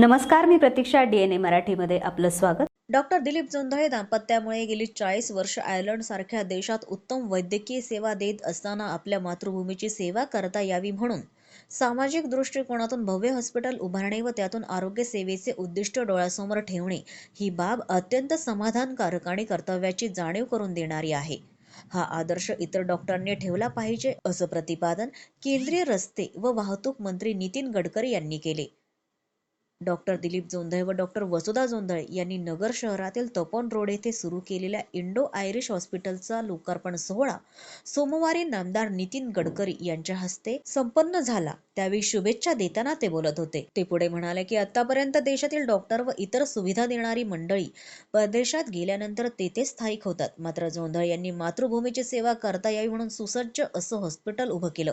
नमस्कार मी प्रतीक्षा डीएनए मराठीमध्ये आपलं स्वागत. डॉक्टर दिलीप जोंधळे दाम्पत्यामुळे गेली चाळीस वर्ष आयर्लंड सारख्या देशात उत्तम वैद्यकीय सेवा देत असताना आपल्या मातृभूमीची सेवा करता यावी म्हणून सामाजिक दृष्टिकोनातून भव्य हॉस्पिटल उभारणे व त्यातून आरोग्य सेवेचे उद्दिष्ट डोळ्यासमोर ठेवणे ही बाब अत्यंत समाधानकारक आणि कर्तव्याची जाणीव करून देणारी आहे. हा आदर्श इतर डॉक्टरांनी ठेवला पाहिजे असं प्रतिपादन केंद्रीय रस्ते व वाहतूक मंत्री नितीन गडकरी यांनी केले. डॉक्टर दिलीप जोंधळे व डॉक्टर वसुधा जोंधळे यांनी नगर शहरातील तपोन रोड येथे सुरू केलेल्या इंडो आयरिश हॉस्पिटलचा लोकार्पण सोहळा सोमवारी नामदार नितीन गडकरी यांच्या हस्ते संपन्न झाला. त्यावेळी शुभेच्छा देताना ते बोलत होते. ते पुढे म्हणाले की आतापर्यंत देशातील डॉक्टर व इतर सुविधा देणारी मंडळी परदेशात गेल्यानंतर तेथे स्थायिक होतात. मात्र जोंधळे यांनी मातृभूमीची सेवा करता यावी म्हणून सुसज्ज असं हॉस्पिटल उभं केलं.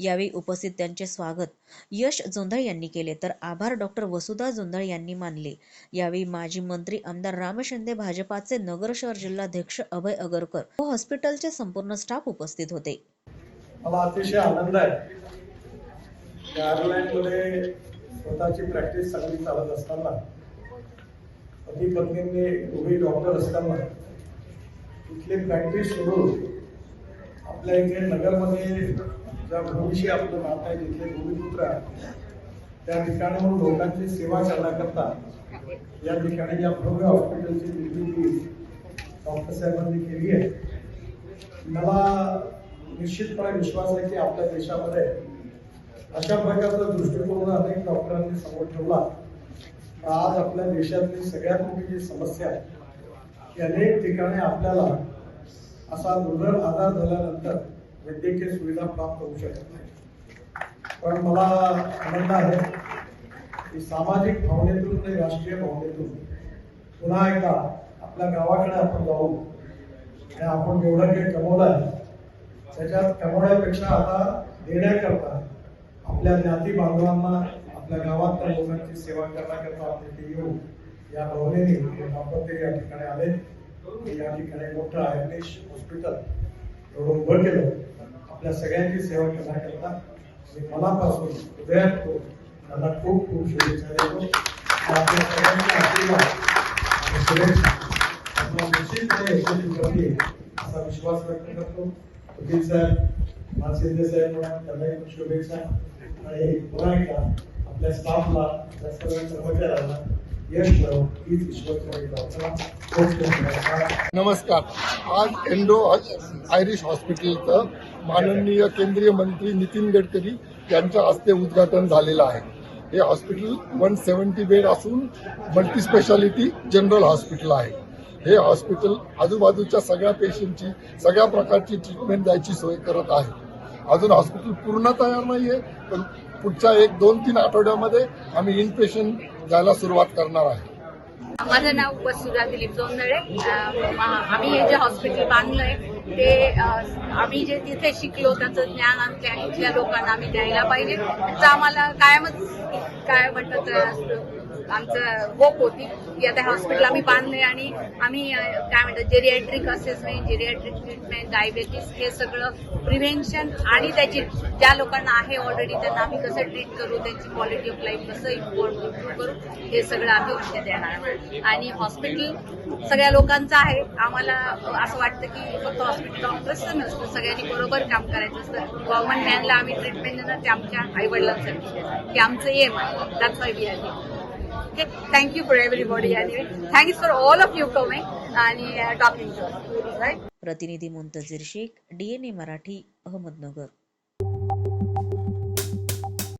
यावेळी उपस्थित त्यांचे स्वागत. यश जोंधळ यांनी केले. तर आभार डॉक्टर वसुधा जोंधळ यांनी मानले. यावेळी माजी मंत्री आमदार राम शिंदे भाजपाचे नगर शहर जिल्हाध्यक्ष अभय अगरकर व हॉस्पिटलचे संपूर्ण स्टाफ उपस्थित होते. मला अतिशय आनंद आहे. की स्वतःची प्रॅक्टिस चांगली चालत असताना पती पत्नींनी दोघे डॉक्टर असताना तिथली प्रॅक्टिस सोडून आपल्या इथे नगरमध्ये ज्या भूमीशी आपलं नातं आहे तिथले भूमिपुत्र आहे त्या ठिकाणाहून लोकांची सेवा करण्याकरता या ठिकाणी या भव्य हॉस्पिटलची निर्मिती डॉक्टर साहेबांनी केली आहे. मला निश्चितपणे विश्वास आहे की आपल्या देशामध्ये अशा प्रकारचा दृष्टिकोन अनेक डॉक्टरांनी समोर ठेवला. आज आपल्या देशातली सगळ्यात मोठी जी समस्या आहे की अनेक ठिकाणी आपल्याला असा दुर्धर आजार झाल्यानंतर वैद्यकीय सुविधा प्राप्त होऊ शकत नाही. पण मला आनंद आहे की सामाजिक भावनेतून आणि राष्ट्रीय भावनेतून पुन्हा एकदा आपल्या गावाकडे आपण जाऊ आणि आपण जेवढं काही कमवलं आहे त्याच्यात कमवण्यापेक्षा आता देण्याकरता आपल्या ज्ञाती बांधवांना आपल्या गावातल्या लोकांची सेवा करण्याकरता आपण ते येऊ या भावनेने हे दाम्पत्य या ठिकाणी आले. या ठिकाणी मोठं आयर्निश हॉस्पिटल एवढं उभं केलं. आपल्या सगळ्यांची सेवा करण्याकरता मी मनापासून हृदयात त्यांना खूप खूप शुभेच्छा देतो. आपल्या सगळ्यांचा आशीर्वाद आणि शुभेच्छा. आपला निश्चितपणे यशस्वी करतील असा विश्वास व्यक्त करतो. सुधीर साहेब मानसिंदे साहेब म्हणा त्यांनाही खूप शुभेच्छा. आणि पुन्हा एकदा आपल्या स्टाफला आपल्या सर्व कर्मचाऱ्यांना नमस्कार. आज एंडो आयरिश हॉस्पिटलचं माननीय केंद्रीय मंत्री नितीन गडकरी यांच्या हस्ते उद्घाटन झालेलं आहे. हे हॉस्पिटल वन सेवन्टी बेड असून मल्टी स्पेशालिटी जनरल हॉस्पिटल आहे. हे हॉस्पिटल आजूबाजूच्या सगळ्या पेशंटची सगळ्या प्रकारची ट्रीटमेंट द्यायची सोय करत आहे. अजून हॉस्पिटल पूर्ण तयार नाहीये पण पुढच्या एक दोन तीन आठवड्यामध्ये आम्ही इन पेशंट जायला सुरुवात करणार आहे. माझं नाव वसुधा दिलीप जोंदळे आम्ही हे जे हॉस्पिटल बांधलंय ते आम्ही जे तिथे शिकलो त्याचं ज्ञान आमच्या इथल्या लोकांना आम्ही द्यायला पाहिजे. त्याचं आम्हाला कायमच काय म्हणतात आमचं होप होती की आता हॉस्पिटल आम्ही बांधले आणि आम्ही काय म्हणतात geriatric assessment geriatric treatment diabetes हे सगळं प्रिव्हेन्शन आणि त्याची ज्या लोकांना आहे ऑलरेडी त्यांना आम्ही कसं ट्रीट करू त्यांची क्वालिटी ऑफ लाईफ कसं इम्प्रूव्ह करू हे सगळं आम्ही उद्या देणार आणि हॉस्पिटल सगळ्या लोकांचं आहे. आम्हाला असं वाटतं की फक्त हॉस्पिटल डॉक्टर्सचं नसतं सगळ्यांनी बरोबर काम करायचं असतं. गव्हर्नमेंट मॅनला आम्ही ट्रीटमेंट देणार ते आमच्या आईवडिलांसाठी. की आमचं एम आहे. त्याच Y okay thank you for everybody आणि thank you for all of you coming आणि टॉकिंग प्रतिनिधी मुंतजीर शेख डीएनए मराठी अहमदनगर.